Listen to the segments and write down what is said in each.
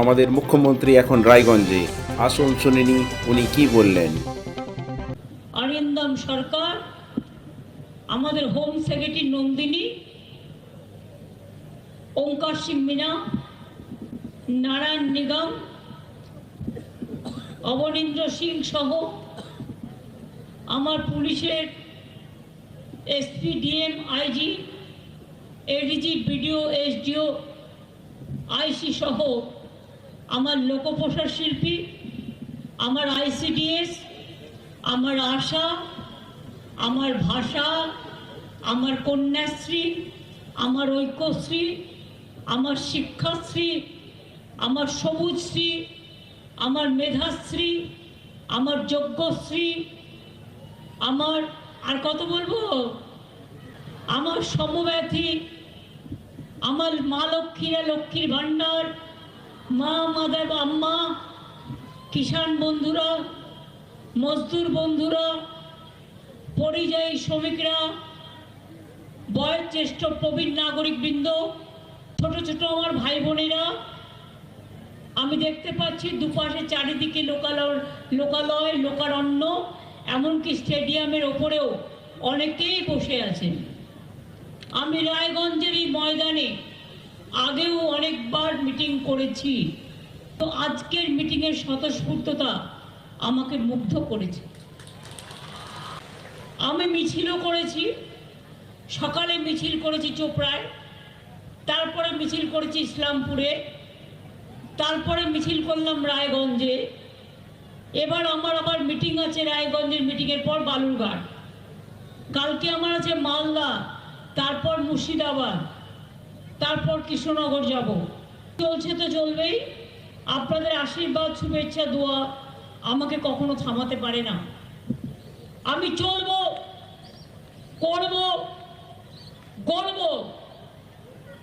আমাদের মুখ্যমন্ত্রী এখন রায়গঞ্জে। আসুন শুনিনি, উনি কি বললেন? অরিন্দম সরকার, আমাদের হোম সেক্রেটারি নন্দিনী, ওঙ্কার সিং মিনা, নারায়ণ নিগম, অবনীন্দ্র সিং সহ আমার পুলিশের SP DM IG ADG BDO SDO IC সহ আমার লোকপ্রসার শিল্পী, আমার আইসিডিএস আমার আশা, আমার ভাষা, আমার কন্যাশ্রী, আমার ঐক্যশ্রী, আমার শিক্ষাশ্রী, আমার সবুজশ্রী, আমার মেধাশ্রী, আমার যজ্ঞশ্রী, আমার আর কত বলব? আমার সমব্যথী আমার মা লক্ষ্মীরা লক্ষ্মীর ভাণ্ডার, মা মাদার আম্মা, কিষাণ বন্ধুরা, মজদুর বন্ধুরা, পরিযায়ী শ্রমিকরা, বয়োজ্যেষ্ঠ প্রবীণ নাগরিকবৃন্দ, ছোট ছোট আমার ভাই বোনেরা আমি দেখতে পাচ্ছি দুপাশে চারিদিকে লোকালয় লোকালয়, লোকারণ্য। এমনকি স্টেডিয়ামের ওপরেও অনেকেই বসে আছেন। আমি রায়গঞ্জের এই ময়দানে আগেও অনেকবার মিটিং করেছি। তো আজকের মিটিংয়ের স্বতঃস্ফূর্ততা আমাকে মুগ্ধ করেছে। আমি মিছিলও করেছি, সকালে মিছিল করেছি চোপড়ায়, তারপরে মিছিল করেছি ইসলামপুরে, তারপরে মিছিল করলাম রায়গঞ্জে। এবার আমার আবার মিটিং আছে রায়গঞ্জের মিটিংয়ের পর বালুরঘাট। কালকে আমার আছে মালদা, তারপর মুর্শিদাবাদ, তারপর কৃষ্ণনগর যাব। চলছে তো চলবেই। আপনাদের আশীর্বাদ, শুভেচ্ছা, দোয়া আমাকে কখনো থামাতে পারে না। আমি চলবো, করব করব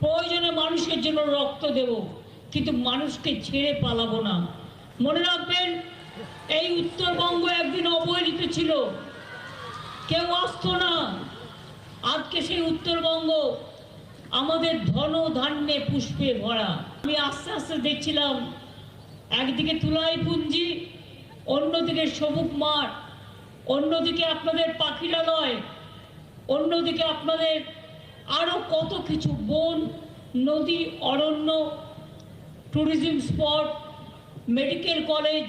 প্রয়োজনে মানুষের জন্য রক্ত দেব, কিন্তু মানুষকে ছেড়ে পালাবো না। মনে রাখবেন এই উত্তরবঙ্গ একদিন অবহেলিত ছিল। কেউ আসতো না। আজকে সেই উত্তরবঙ্গ আমাদের ধন ধান্যে পুষ্পে ভরা। আমি আস্তে আস্তে দেখছিলাম, একদিকে তুলাই পুঞ্জি, অন্যদিকে সবুক মাঠ, অন্যদিকে আপনাদের পাখিরালয়, অন্যদিকে আপনাদের আরও কত কিছু, বন, নদী, অরণ্য ট্যুরিজম স্পট মেডিকেল কলেজ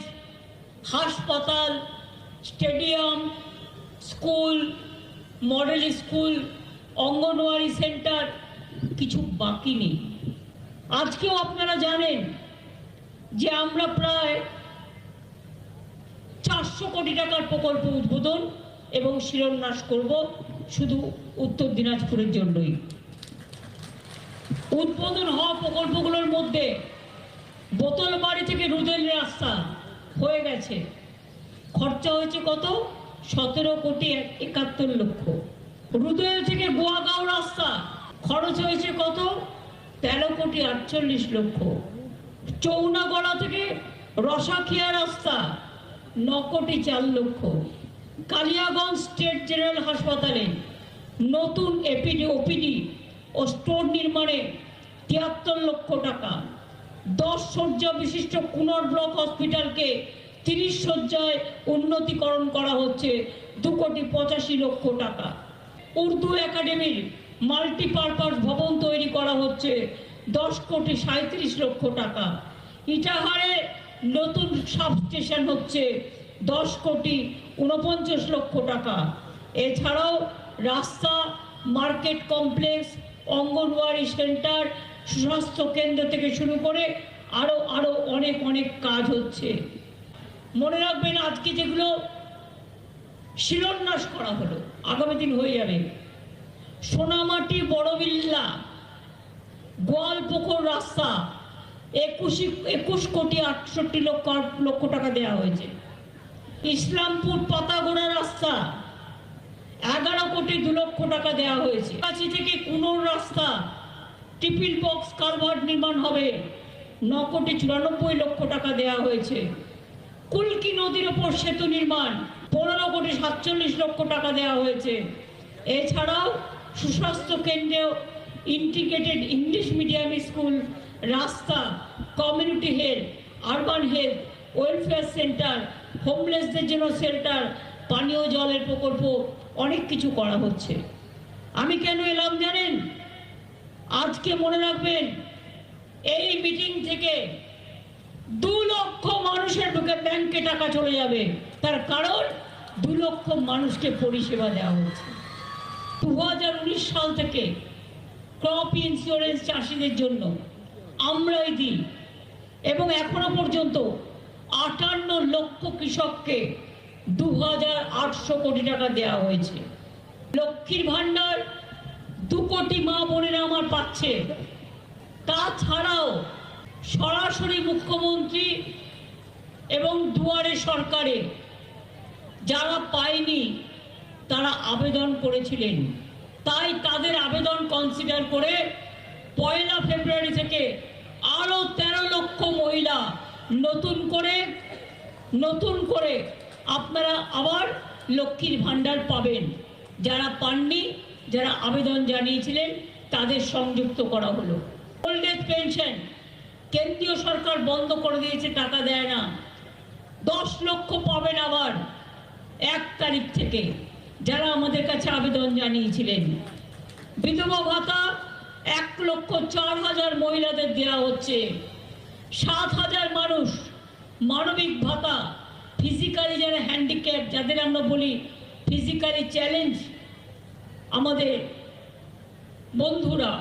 হাসপাতাল, stadium, school, model school, anganwadi centre, কিছু বাকি নেই। আজকেও আপনারা জানেন যে আমরা প্রায় চারশো কোটি টাকার প্রকল্প উদ্বোধন এবং শিলান্যাস করব শুধু উত্তর দিনাজপুরের জন্যই। উদ্বোধন হওয়া প্রকল্পগুলোর মধ্যে বোতল বাড়ি থেকে রুদেল রাস্তা হয়ে গেছে। খরচা হয়েছে কত? সতেরো কোটি একাত্তর লক্ষ। রুদেল থেকে গোয়াগাঁও রাস্তা। খরচ হয়েছে কত? তেরো কোটি আটচল্লিশ লক্ষ। চৌনাগড়া থেকে রসাখিয়া রাস্তা। ন কোটি চার লক্ষ। কালিয়াগঞ্জ স্টেট জেনারেল হাসপাতালে নতুন এপিডি, ওপিডি ও স্টোর নির্মাণে তিয়াত্তর লক্ষ টাকা। দশ শয্যা বিশিষ্ট কুনর ব্লক হসপিটালকে তিরিশ শয্যায় উন্নতিকরণ করা হচ্ছে দু কোটি পঁচাশি লক্ষ টাকা। উর্দু একাডেমির মাল্টিপারপাস ভবন তৈরি করা হচ্ছে দশ কোটি সাঁত্রিশ লক্ষ টাকা। ইটাহারে নতুন সাবস্টেশন হচ্ছে দশ কোটি উনপঞ্চাশ লক্ষ টাকা। এছাড়াও রাস্তা মার্কেট কমপ্লেক্স, অঙ্গনওয়াড়ি সেন্টার সুস্বাস্থ্য কেন্দ্র থেকে শুরু করে আরও আরও অনেক অনেক কাজ হচ্ছে। মনে রাখবেন আজকে যেগুলো শিলান্যাস করা হলো, আগামী দিন হয়ে যাবে। সোনামাটি বড়বিল্লা, গোয়ালপুকুর রাস্তা, একুশি, একুশ কোটি আটষট্টি লক্ষ লক্ষ টাকা দেওয়া হয়েছে। ইসলামপুর পাতাগোড়া রাস্তা, এগারো কোটি দু লক্ষ টাকা দেওয়া হয়েছে। কাছি থেকে কুনোর রাস্তা টিফিন বক্স কারভার্ট নির্মাণ হবে। ন কোটি চুরানব্বই লক্ষ টাকা দেওয়া হয়েছে। কুলকি নদীর ওপর সেতু নির্মাণ, পনেরো কোটি সাতচল্লিশ লক্ষ টাকা দেওয়া হয়েছে। এছাড়াও সুস্বাস্থ্য কেন্দ্রেও ইন্টিগ্রেটেড ইংলিশ মিডিয়াম স্কুল রাস্তা community health urban health welfare centre হোমলেসদের জন্য সেন্টার পানীয় জলের প্রকল্প, অনেক কিছু করা হচ্ছে। আমি কেন এলাম জানেন? আজকে মনে রাখবেন, এই মিটিং থেকে দু লক্ষ মানুষের বুকে ব্যাংকে টাকা চলে যাবে। তার কারণ, দু লক্ষ মানুষকে পরিষেবা দেওয়া হচ্ছে দু সাল থেকে ক্রপ ইন্স্যুরেন্স চাষিদের জন্য আমরাই দিই। এবং এখনও পর্যন্ত আটান্ন লক্ষ কৃষককে দু হাজার আটশো কোটি টাকা দেওয়া হয়েছে। লক্ষ্মীর ভাণ্ডার দু কোটি মা বোনেরা আমার পাচ্ছে। তাছাড়াও সরাসরি মুখ্যমন্ত্রী এবং দুয়ারে সরকারে যারা পায়নি, তারা আবেদন করেছিলেন। তাই তাদের আবেদন কনসিডার করে পয়লা ফেব্রুয়ারি থেকে আরও তেরো লক্ষ মহিলা নতুন করে নতুন করে আপনারা আবার লক্ষ্মীর ভাণ্ডার পাবেন। যারা পাননি যারা আবেদন জানিয়েছিলেন, তাদের সংযুক্ত করা হলো। ওল্ড এজ পেনশন কেন্দ্রীয় সরকার বন্ধ করে দিয়েছে, টাকা দেয় না। দশ লক্ষ পাবেন আবার এক তারিখ থেকে। যারা আমাদের কাছে আবেদন জানিয়েছিলেন, বিধবা ভাতা এক লক্ষ চার হাজার মহিলাদের দেওয়া হচ্ছে। সাত হাজার মানুষ মানবিক ভাতা ফিজিক্যালি যারা হ্যান্ডিক্যাপ যাদের আমরা বলি ফিজিক্যালি চ্যালেঞ্জ আমাদের বন্ধুরা,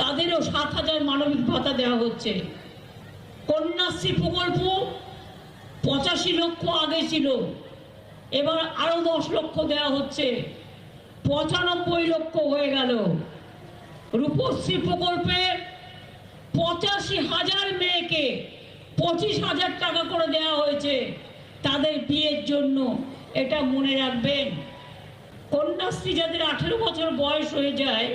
তাদেরও সাত হাজার মানবিক ভাতা দেওয়া হচ্ছে। কন্যাশ্রী প্রকল্প পঁচাশি লক্ষ আগে ছিল, এবার আরও দশ লক্ষ দেওয়া হচ্ছে। পঁচানব্বই লক্ষ হয়ে গেল। রূপশ্রী প্রকল্পে পঁচাশি হাজার মেয়েকে পঁচিশ হাজার টাকা করে দেওয়া হয়েছে। তাদের বিয়ের জন্য, এটা মনে রাখবেন। কন্যাশ্রী যাদের আঠেরো বছর বয়স হয়ে যায়,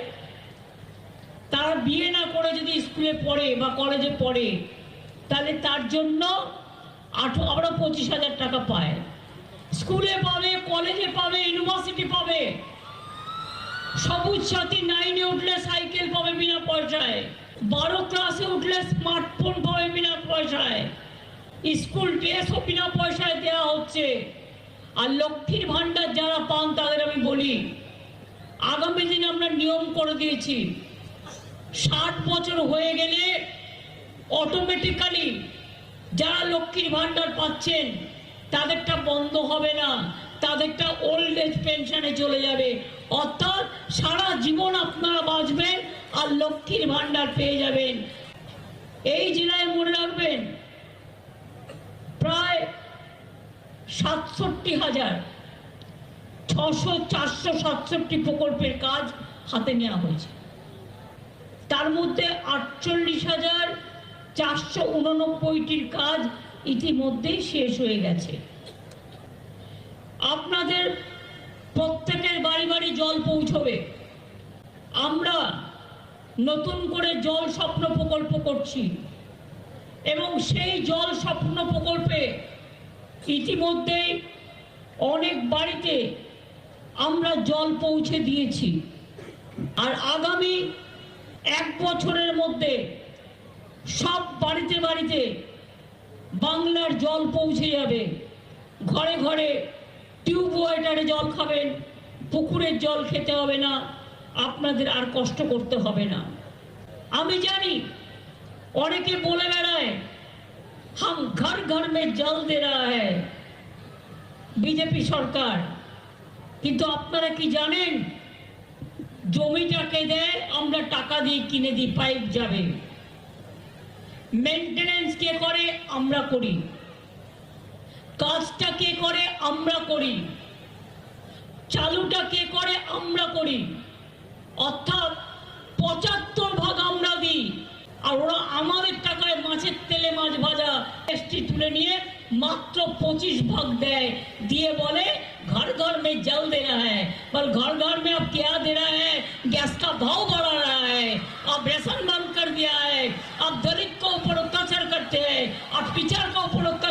তারা বিয়ে না করে যদি স্কুলে পড়ে বা কলেজে পড়ে, তাহলে তার জন্য আঠো, আমরা পঁচিশ হাজার টাকা পায়। স্কুলে পাবে, কলেজে পাবে, ইউনিভার্সিটি পাবে। সবুজ সাথী নাইনে উঠলে সাইকেল পাবে বিনা পয়সায়। বারো ক্লাসে উঠলে স্মার্টফোন পাবে বিনা পয়সায়। স্কুল ড্রেসও বিনা পয়সায় দেওয়া হচ্ছে। আর লক্ষ্মীর ভাণ্ডার যারা পান, তাদের আমি বলি, আগামী দিনে আমরা নিয়ম করে দিয়েছি, ষাট বছর হয়ে গেলে অটোমেটিক্যালি যারা লক্ষ্মীর ভাণ্ডার পাচ্ছেন, তাদেরটা বন্ধ হবে না, তাদেরটা ওল্ড এজ পেনশনে চলে যাবে। অর্থাৎ সারা জীবন আপনারা বাঁচবেন আর লক্ষ্মীর ভাণ্ডার পেয়ে যাবেন। এই জেলায় মনে রাখবেন প্রায় সাতষট্টি হাজার ছশো, চারশো, সাতষট্টি প্রকল্পের কাজ হাতে নেওয়া হয়েছে। তার মধ্যে আটচল্লিশ হাজার চারশো উননব্বইটির কাজ ইতিমধ্যেই শেষ হয়ে গেছে। আপনাদের প্রত্যেকের বাড়ি বাড়ি জল পৌঁছবে। আমরা নতুন করে জল স্বপ্ন প্রকল্প করছি এবং সেই জল স্বপ্ন প্রকল্পে ইতিমধ্যেই অনেক বাড়িতে আমরা জল পৌঁছে দিয়েছি। আর আগামী এক বছরের মধ্যে সব বাড়িতে বাড়িতে বাংলার জল পৌঁছে যাবে। ঘরে ঘরে টিউব ওয়াটারে জল খাবেন, পুকুরের জল খেতে হবে না, আপনাদের আর কষ্ট করতে হবে না। আমি জানি অনেকে বলে বেড়ায় হাম ঘর ঘর মে জল দে रहा है বিজেপি সরকার কিন্তু আপনারা কি জানেন জমিটাকে দেয় আমরা টাকা দিয়ে কিনে দিই পাইপ যাবে মেনটেনেন্স কে করে আমরা করি কাজটা কে করে আমরা করি চালুটা কে করে আমরা করি অর্থাৎ পঁচাত্তর ভাগ আমরা দিই আর ওরা আমাদের টাকায় মাছের তেলে মাছ ভাজা টেস্টি তুলে নিয়ে মাত্র পঁচিশ ভাগ দেয় দিয়ে বলে घर घर में जल दे रहा है पर घर घर में अब क्या दे रहा है गैस का भाव बढ़ा रहा है अब रेशन बंद कर दिया है अब दलित को ऊपर अत्याचार करते हैं अब पिछड़ को ऊपर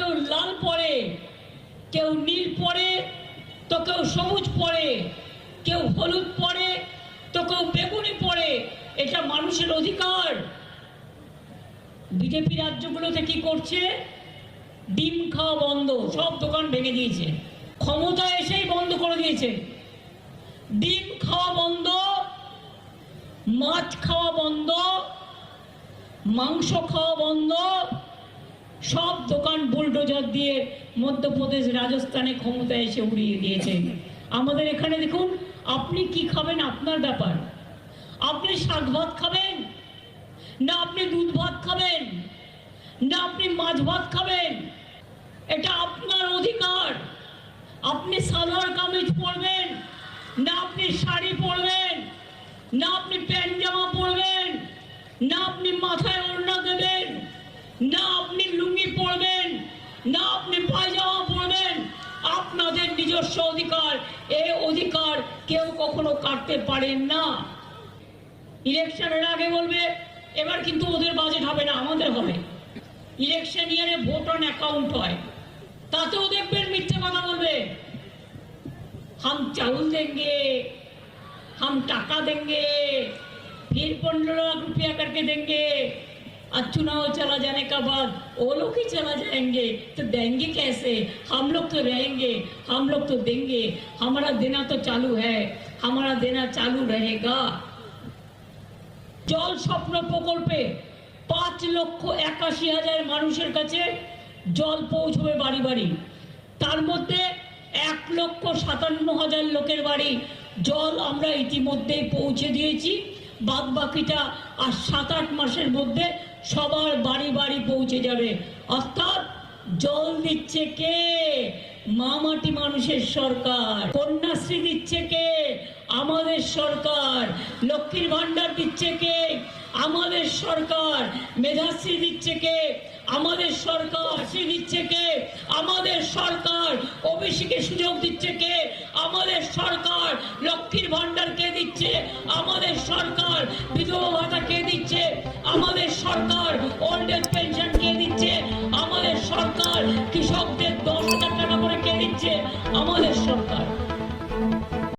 কেউ লাল পরে, কেউ নীল পরে, তো কেউ সবুজ পরে, কেউ হলুদ পরে, তো কেউ বেগুনি পরে, এটা মানুষের অধিকার। বিজেপি রাজ্যগুলোতে কি করছে? ডিম খাওয়া বন্ধ, সব দোকান ভেঙে দিয়েছে। ক্ষমতা এসেই বন্ধ করে দিয়েছে। ডিম খাওয়া বন্ধ, মাছ খাওয়া বন্ধ, মাংস খাওয়া বন্ধ সব দোকান বুলডোজার দিয়ে মধ্যপ্রদেশ, রাজস্থানে ক্ষমতায় এসে উড়িয়ে দিয়েছে। আমাদের এখানে দেখুন, আপনি কি খাবেন? আপনার ব্যাপার। আপনি শাক ভাত খাবেন? না আপনি দুধ ভাত খাবেন? না আপনি মাছ ভাত খাবেন? এটা আপনার অধিকার। আপনি সালোয়ার কামিজ পরবেন, না আপনি শাড়ি পরবেন, না আপনি প্যান্ট জামা পরবেন, না আপনি মাথায় ওড়না দেবেন, না আপনি লুঙ্গি পরবেন না আপনি পায়জামা পরবেন আপনাদের নিজস্ব অধিকার এই অধিকার কেউ কখনো কাটতে পারেন না। ইলেকশনের আগে বলবে, এবার কিন্তু ওদের বাজেট হবে না, আমাদের হবে। ইলেকশন ইয়ারে ভোট অন অ্যাকাউন্ট হয়। তাতেও দেখবেন মিথ্যে কথা বলবে। হাম চাউল দেঙ্গে, হাম টাকা দেঙ্গে, ফির পনেরো লাখ রুপিয়া করকে দেঙ্গে। और चुनाव चला जाने का बाद वो लोग ही चला जाएंगे तो देंगे कैसे हम लोग तो रहेंगे हम लोग तो देंगे हमारा देना तो चालू है हमारा देना चालू रहेगा জল স্বপ্ন প্রকল্পে পাঁচ লক্ষ একাশি হাজার মানুষের কাছে জল পৌঁছবে বাড়ি বাড়ি তার মধ্যে এক লক্ষ সাতান্ন হাজার লোকের বাড়ি জল আমরা ইতিমধ্যেই পৌঁছে দিয়েছি বাদ বাকিটা আর সাত আট মাসের মধ্যে সবার বাড়ি বাড়ি পৌঁছে যাবে। অর্থাৎ জল দিচ্ছে কে? মামাটি মানুষের সরকার। কন্যাশ্রী দিচ্ছে কে? আমাদের সরকার। লক্ষ্মীর ভান্ডার দিচ্ছে কে? আমাদের সরকার মেধাশ্রী দিচ্ছে কে আমাদের সরকার শ্রী দিচ্ছে কে আমাদের সরকার ওবিসিকে সুযোগ দিচ্ছে কে? আমাদের সরকার লক্ষ্মীর ভাণ্ডার কে দিচ্ছে? আমাদের সরকার বিধবা ভাতা কে দিচ্ছে? আমাদের সরকার ওল্ড এজ পেনশন কে দিচ্ছে? আমাদের সরকার কৃষকদের দশ হাজার টাকা করে কে দিচ্ছে? আমাদের